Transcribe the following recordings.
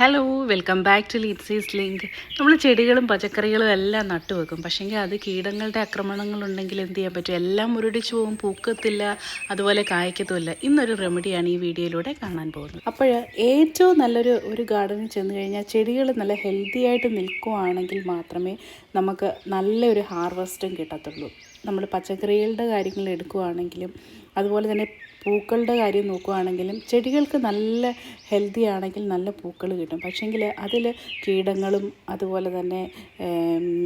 Hello welcome back to Litsy's link നമ്മൾ ചെടികളും പച്ചക്കറികളും എല്ലാം നട്ടു വെക്കും. പക്ഷേങ്കിൽ അത് കീടങ്ങളുടെ ആക്രമണങ്ങളുണ്ടെങ്കിൽ എന്ത് ചെയ്യാൻ പറ്റും? എല്ലാം മുരടിച്ചു പോകും പൂക്കത്തില്ല അതുപോലെ കായ്ക്കത്തുമില്ല. ഇന്നൊരു റെമഡിയാണ് ഈ വീഡിയോയിലൂടെ കാണാൻ പോകുന്നത്. അപ്പോൾ ഏറ്റവും നല്ലൊരു ഒരു ഗാർഡനിൽ ചെന്ന് കഴിഞ്ഞാൽ ചെടികൾ നല്ല ഹെൽത്തി ആയിട്ട് നിൽക്കുവാണെങ്കിൽ മാത്രമേ നമുക്ക് നല്ലൊരു ഹാർവസ്റ്റും കിട്ടത്തുള്ളൂ. നമ്മൾ പച്ചക്കറികളുടെ കാര്യങ്ങൾ എടുക്കുവാണെങ്കിലും അതുപോലെ തന്നെ പൂക്കളുടെ കാര്യം നോക്കുകയാണെങ്കിലും ചെടികൾക്ക് നല്ല ഹെൽത്തി ആണെങ്കിൽ നല്ല പൂക്കൾ കിട്ടും. പക്ഷേങ്കിൽ അതിൽ കീടങ്ങളും അതുപോലെ തന്നെ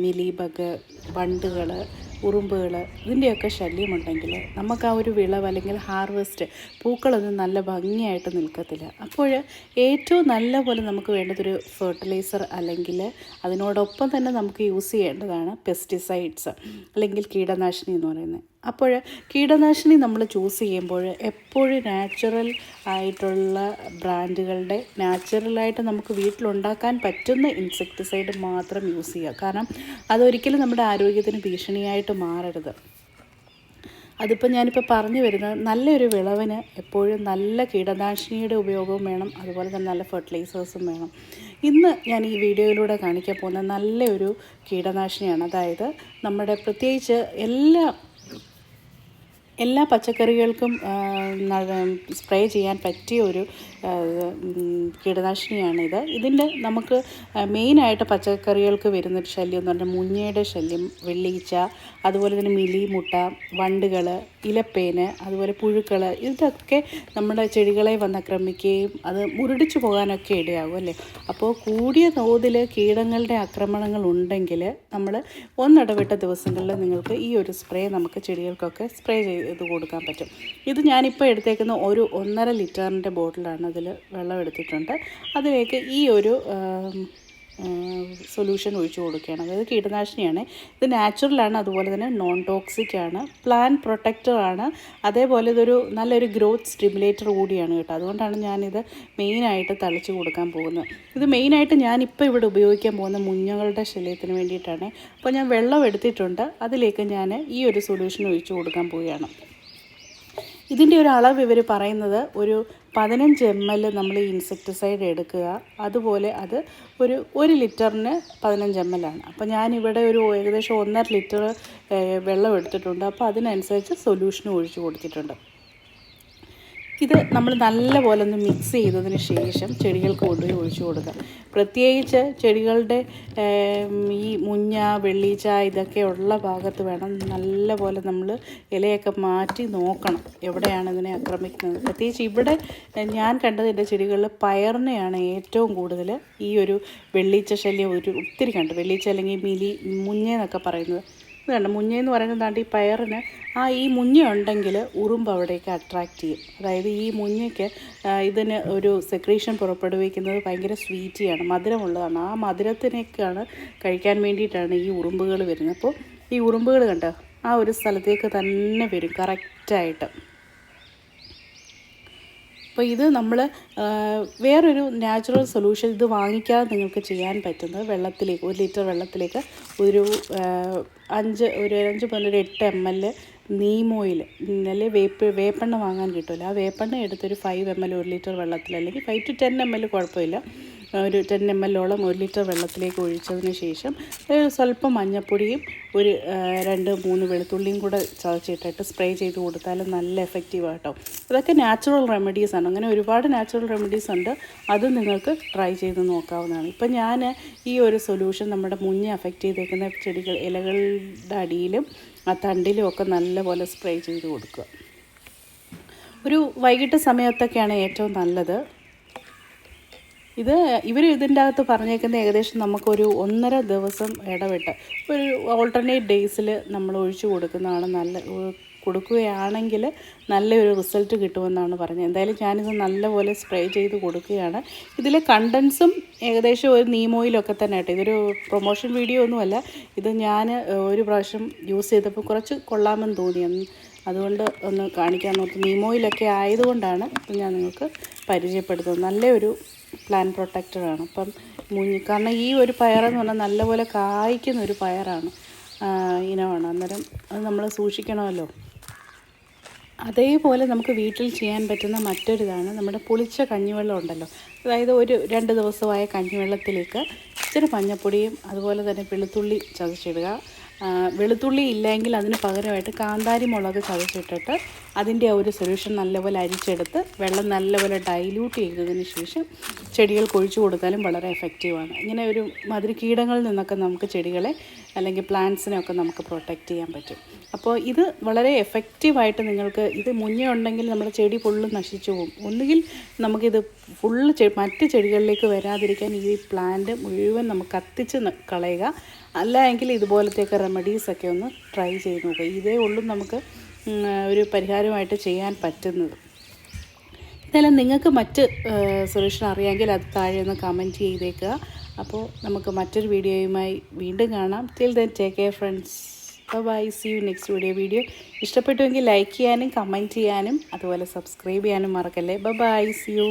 മിലിബഗ് വണ്ടുകൾ ഉറുമ്പുകൾ ഇതിന്റെയൊക്കെ ശല്യമുണ്ടെങ്കിൽ നമുക്ക് ആ ഒരു വിളവ് അല്ലെങ്കിൽ ഹാർവെസ്റ്റ് പൂക്കളൊന്നും നല്ല ഭംഗിയായിട്ട് നിൽക്കത്തില്ല. അപ്പോൾ ഏറ്റവും നല്ല പോലെ നമുക്ക് വേണ്ടതൊരു ഫെർട്ടിലൈസർ അല്ലെങ്കിൽ അതിനോടൊപ്പം തന്നെ നമുക്ക് യൂസ് ചെയ്യേണ്ടതാണ് പെസ്റ്റിസൈഡ്സ് അല്ലെങ്കിൽ കീടനാശിനി എന്ന് പറയുന്നത്. അപ്പോൾ കീടനാശിനി നമ്മൾ ചൂസ് ചെയ്യുമ്പോൾ എപ്പോഴും നാച്ചുറൽ ആയിട്ടുള്ള ബ്രാൻഡുകളുടെ നാച്ചുറലായിട്ട് നമുക്ക് വീട്ടിലുണ്ടാക്കാൻ പറ്റുന്ന ഇൻസെക്ടിസൈഡ് മാത്രം യൂസ് ചെയ്യുക. കാരണം അതൊരിക്കലും നമ്മുടെ ആരോഗ്യത്തിന് ഭീഷണിയായിട്ട് മാറരുത്. അതിപ്പോൾ ഞാനിപ്പോൾ പറഞ്ഞു വരുന്നത് നല്ലൊരു വിളവിന് എപ്പോഴും നല്ല കീടനാശിനിയുടെ ഉപയോഗവും വേണം. അതുപോലെ തന്നെ നല്ല ഫെർട്ടിലൈസേഴ്സും വേണം. ഇന്ന് ഞാൻ ഈ വീഡിയോയിലൂടെ കാണിക്കാൻ പോകുന്ന നല്ലൊരു കീടനാശിനിയാണ്. അതായത് നമ്മുടെ പ്രത്യേകിച്ച് എല്ലാ എല്ലാ പച്ചക്കറികൾക്കും സ്പ്രേ ചെയ്യാൻ പറ്റിയ ഒരു കീടനാശിനിയാണിത്. ഇതിന്റെ നമുക്ക് മെയിനായിട്ട് പച്ചക്കറികൾക്ക് വരുന്നൊരു ശല്യം എന്ന് പറഞ്ഞാൽ മുഞ്ഞയുടെ ശല്യം വെള്ളീച്ച അതുപോലെ തന്നെ മിലി മുട്ട വണ്ടുകൾ ഇലപ്പേന് അതുപോലെ പുഴുക്കൾ ഇതൊക്കെ നമ്മുടെ ചെടികളെ വന്നാക്രമിക്കുകയും അത് മുരടിച്ചു പോകാനൊക്കെ ഇടയാകും അല്ലേ? അപ്പോൾ കൂടിയ തോതിൽ കീടങ്ങളുടെ ആക്രമണങ്ങൾ ഉണ്ടെങ്കിൽ നമ്മൾ ഒന്നിടവിട്ട ദിവസങ്ങളിൽ നിങ്ങൾക്ക് ഈ ഒരു സ്പ്രേ നമുക്ക് ചെടികൾക്കൊക്കെ സ്പ്രേ ചെയ്ത് കൊടുക്കാൻ പറ്റും. ഇത് ഞാനിപ്പോൾ എടുത്തേക്കുന്ന ഒരു ഒന്നര ലിറ്ററിന്റെ ബോട്ടിലാണ് അതിൽ വെള്ളം എടുത്തിട്ടുണ്ട്. അതിലേക്ക് ഈ ഒരു സൊല്യൂഷൻ ഒഴിച്ചു കൊടുക്കുകയാണ്. അതായത് കീടനാശിനിയാണ്. ഇത് നാച്ചുറലാണ് അതുപോലെ തന്നെ നോൺ ടോക്സിക് ആണ് പ്ലാൻ പ്രൊട്ടക്റ്ററാണ് അതേപോലെ ഇതൊരു നല്ലൊരു ഗ്രോത്ത് സ്റ്റിമുലേറ്റർ കൂടിയാണ് കേട്ടോ. അതുകൊണ്ടാണ് ഞാനിത് മെയിനായിട്ട് തളിച്ചു കൊടുക്കാൻ പോകുന്നത്. ഇത് മെയിനായിട്ട് ഞാനിപ്പോൾ ഇവിടെ ഉപയോഗിക്കാൻ പോകുന്ന മുഞ്ഞകളുടെ ശല്യത്തിന് വേണ്ടിയിട്ടാണ്. അപ്പോൾ ഞാൻ വെള്ളം എടുത്തിട്ടുണ്ട്. അതിലേക്ക് ഞാൻ ഈ ഒരു സൊല്യൂഷൻ ഒഴിച്ചു കൊടുക്കാൻ പോവുകയാണ്. ഇതിന്റെ ഒരു അളവ് ഇവർ പറയുന്നത് ഒരു പതിനഞ്ച് എം എൽ നമ്മൾ ഈ ഇൻസെക്ടിസൈഡ് എടുക്കുക. അതുപോലെ അത് ഒരു ഒരു ലിറ്ററിന് പതിനഞ്ച് എം എൽ ആണ്. അപ്പോൾ ഞാനിവിടെ ഒരു ഏകദേശം ഒന്നര ലിറ്റർ വെള്ളം എടുത്തിട്ടുണ്ട്. അപ്പോൾ അതിനനുസരിച്ച് സൊല്യൂഷനും ഒഴിച്ചു കൊടുത്തിട്ടുണ്ട്. ഇത് നമ്മൾ നല്ലപോലെ ഒന്ന് മിക്സ് ചെയ്തതിന് ശേഷം ചെടികൾക്ക് കൊണ്ടുപോയി ഒഴിച്ചു കൊടുക്കുക. പ്രത്യേകിച്ച് ചെടികളുടെ ഈ മുഞ്ഞ വെള്ളീച്ച ഇതൊക്കെ ഉള്ള ഭാഗത്ത് വേണം നല്ലപോലെ നമ്മൾ ഇലയൊക്കെ മാറ്റി നോക്കണം. എവിടെയാണ് ഇതിനെ ആക്രമിക്കുന്നത്? പ്രത്യേകിച്ച് ഇവിടെ ഞാൻ കണ്ടത് എന്റെ ചെടികളിൽ പയറിനെയാണ് ഏറ്റവും കൂടുതൽ ഈ ഒരു വെള്ളീച്ച ശല്യം ഒരു ഒത്തിരി കണ്ടു വെള്ളീച്ച അല്ലെങ്കിൽ മിലി മുഞ്ഞെന്നൊക്കെ പറയുന്നത്. ഇത് കണ്ട മുഞ്ഞയെന്ന് പറയുന്നതാണ്ട് ഈ പയറിന്? ആ ഈ മുഞ്ഞ ഉണ്ടെങ്കിൽ ഉറുമ്പ് അവിടേക്ക് അട്രാക്റ്റ് ചെയ്യും. അതായത് ഈ മുഞ്ഞയ്ക്ക് ഇതിന് ഒരു സെക്രീഷൻ പുറപ്പെടുവിക്കുന്നത് ഭയങ്കര സ്വീറ്റിയാണ് മധുരമുള്ളതാണ്. ആ മധുരത്തിനൊക്കെയാണ് കഴിക്കാൻ വേണ്ടിയിട്ടാണ് ഈ ഉറുമ്പുകൾ വരുന്നത്. അപ്പോൾ ഈ ഉറുമ്പുകൾ കണ്ടോ ആ ഒരു സ്ഥലത്തേക്ക് തന്നെ വരും കറക്റ്റായിട്ട് അപ്പോൾ ഇത് നമ്മൾ വേറൊരു നാച്ചുറൽ സൊല്യൂഷൻ ഇത് വാങ്ങിക്കാതെ നിങ്ങൾക്ക് ചെയ്യാൻ പറ്റുന്നത് വെള്ളത്തിലേക്ക് ഒരു ലിറ്റർ വെള്ളത്തിലേക്ക് ഒരു അഞ്ച് ഒരു അഞ്ച് ഒരു എട്ട് എം എൽ നീം ഓയിൽ അല്ലെങ്കിൽ വേപ്പ് വേപ്പെണ്ണ വാങ്ങാൻ കിട്ടുമല്ലോ ആ വേപ്പെണ്ണ എടുത്തൊരു ഫൈവ് എം എൽ ഒരു ലിറ്റർ വെള്ളത്തിൽ അല്ലെങ്കിൽ five to ten M L കുഴപ്പമില്ല. ഒരു ടെൻ എം എല്ലോളം ഒരു ലിറ്റർ വെള്ളത്തിലേക്ക് ഒഴിച്ചതിന് ശേഷം സ്വല്പം മഞ്ഞപ്പൊടിയും ഒരു രണ്ട് മൂന്ന് വെളുത്തുള്ളിയും കൂടെ ചതച്ചിട്ടിട്ട് സ്പ്രേ ചെയ്ത് കൊടുത്താൽ നല്ല എഫക്റ്റീവ് ആട്ടോ. അതൊക്കെ നാച്ചുറൽ റെമഡീസ് ആണ്. അങ്ങനെ ഒരുപാട് നാച്ചുറൽ റെമഡീസ് ഉണ്ട്. അത് നിങ്ങൾക്ക് ട്രൈ ചെയ്ത് നോക്കാവുന്നതാണ്. ഇപ്പം ഞാൻ ഈ ഒരു സൊല്യൂഷൻ നമ്മുടെ മുന്നേ അഫക്റ്റ് ചെയ്തേക്കുന്ന ചെടികൾ ഇലകളുടെ അടിയിലും ആ തണ്ടിലും ഒക്കെ നല്ലപോലെ സ്പ്രേ ചെയ്ത് കൊടുക്കുക. ഒരു വൈകിട്ട് സമയത്തൊക്കെയാണ് ഏറ്റവും നല്ലത്. ഇത് ഇവർ ഇതിന്റെ അകത്ത് പറഞ്ഞേക്കുന്ന ഏകദേശം നമുക്കൊരു ഒന്നര ദിവസം ഇടവിട്ട് ഒരു ഓൾട്ടർനേറ്റ് ഡേയ്സിൽ നമ്മൾ ഒഴിച്ചു കൊടുക്കുന്നതാണ് നല്ല കൊടുക്കുകയാണെങ്കിൽ നല്ലൊരു റിസൾട്ട് കിട്ടുമെന്നാണ് പറഞ്ഞത്. എന്തായാലും ഞാനിത് നല്ലപോലെ സ്പ്രേ ചെയ്ത് കൊടുക്കുകയാണ്. ഇതിലെ കണ്ടൻസും ഏകദേശം ഒരു നീമോയിലൊക്കെ തന്നെ ആയിട്ട് ഇതൊരു പ്രൊമോഷൻ വീഡിയോ ഒന്നുമല്ല. ഇത് ഞാൻ ഒരു പ്രാവശ്യം യൂസ് ചെയ്തപ്പോൾ കുറച്ച് കൊള്ളാമെന്ന് തോന്നി. അതുകൊണ്ട് ഒന്ന് കാണിക്കാൻ നോക്കി. നീമോയിലൊക്കെ ആയതുകൊണ്ടാണ് ഞാൻ നിങ്ങൾക്ക് പരിചയപ്പെടുത്തുന്നത്. നല്ലൊരു പ്ലാൻ പ്രൊട്ടക്ടറാണ് അപ്പം മുഞ്ഞി കാരണം ഈ ഒരു പയറെന്ന് പറഞ്ഞാൽ നല്ലപോലെ കായ്ക്കുന്ന ഒരു പയറാണ് ഇനമാണ്. അന്നേരം അത് നമ്മൾ സൂക്ഷിക്കണമല്ലോ. അതേപോലെ നമുക്ക് വീട്ടിൽ ചെയ്യാൻ പറ്റുന്ന മറ്റൊരിതാണ് നമ്മുടെ പുളിച്ച കഞ്ഞിവെള്ളം ഉണ്ടല്ലോ. അതായത് ഒരു രണ്ട് ദിവസമായ കഞ്ഞിവെള്ളത്തിലേക്ക് ഇച്ചിരി മഞ്ഞപ്പൊടിയും അതുപോലെ തന്നെ വെളുത്തുള്ളി ചതച്ചിടുക. വെളുത്തുള്ളി ഇല്ലെങ്കിൽ അതിന് പകരമായിട്ട് കാന്താരി മുളക് ചതച്ചിട്ടിട്ട് അതിന്റെ ആ ഒരു സൊല്യൂഷൻ നല്ലപോലെ അരിച്ചെടുത്ത് വെള്ളം നല്ലപോലെ ഡൈല്യൂട്ട് ചെയ്തതിന് ശേഷം ചെടികൾക്ക് ഒഴിച്ചു കൊടുത്താലും വളരെ എഫക്റ്റീവാണ് ഇങ്ങനെ ഒരു മാതിരി കീടങ്ങളിൽ നിന്നൊക്കെ നമുക്ക് ചെടികളെ അല്ലെങ്കിൽ പ്ലാന്റ്സിനെയൊക്കെ നമുക്ക് പ്രൊട്ടക്റ്റ് ചെയ്യാൻ പറ്റും. അപ്പോൾ ഇത് വളരെ എഫക്റ്റീവായിട്ട് നിങ്ങൾക്ക് ഇത് മുന്നേ ഉണ്ടെങ്കിൽ നമ്മുടെ ചെടി ഫുള്ള് നശിച്ചു പോകും. ഒന്നുകിൽ നമുക്കിത് ഫുള്ള് മറ്റ് ചെടികളിലേക്ക് വരാതിരിക്കാൻ ഈ പ്ലാന്റ് മുഴുവൻ നമുക്ക് കത്തിച്ച് കളയുക. അല്ല എങ്കിൽ ഇതുപോലത്തെയൊക്കെ റെമഡീസൊക്കെ ഒന്ന് ട്രൈ ചെയ്ത് നോക്കുക ഇതേ ഉള്ളൂ നമുക്ക് ഒരു പരിഹാരമായിട്ട് ചെയ്യാൻ പറ്റുന്നത്. എന്തായാലും നിങ്ങൾക്ക് മറ്റ് സൊല്യൂഷൻ അറിയാമെങ്കിൽ അത് താഴെ ഒന്ന് കമന്റ് ചെയ്തേക്കുക. അപ്പോൾ നമുക്ക് മറ്റൊരു വീഡിയോയുമായി വീണ്ടും കാണാം. Till then take care friends bye see you next video video ഇഷ്ടപ്പെട്ടുവെങ്കിൽ ലൈക്ക് ചെയ്യാനും കമന്റ് ചെയ്യാനും അതുപോലെ സബ്സ്ക്രൈബ് ചെയ്യാനും മറക്കല്ലേ. By see U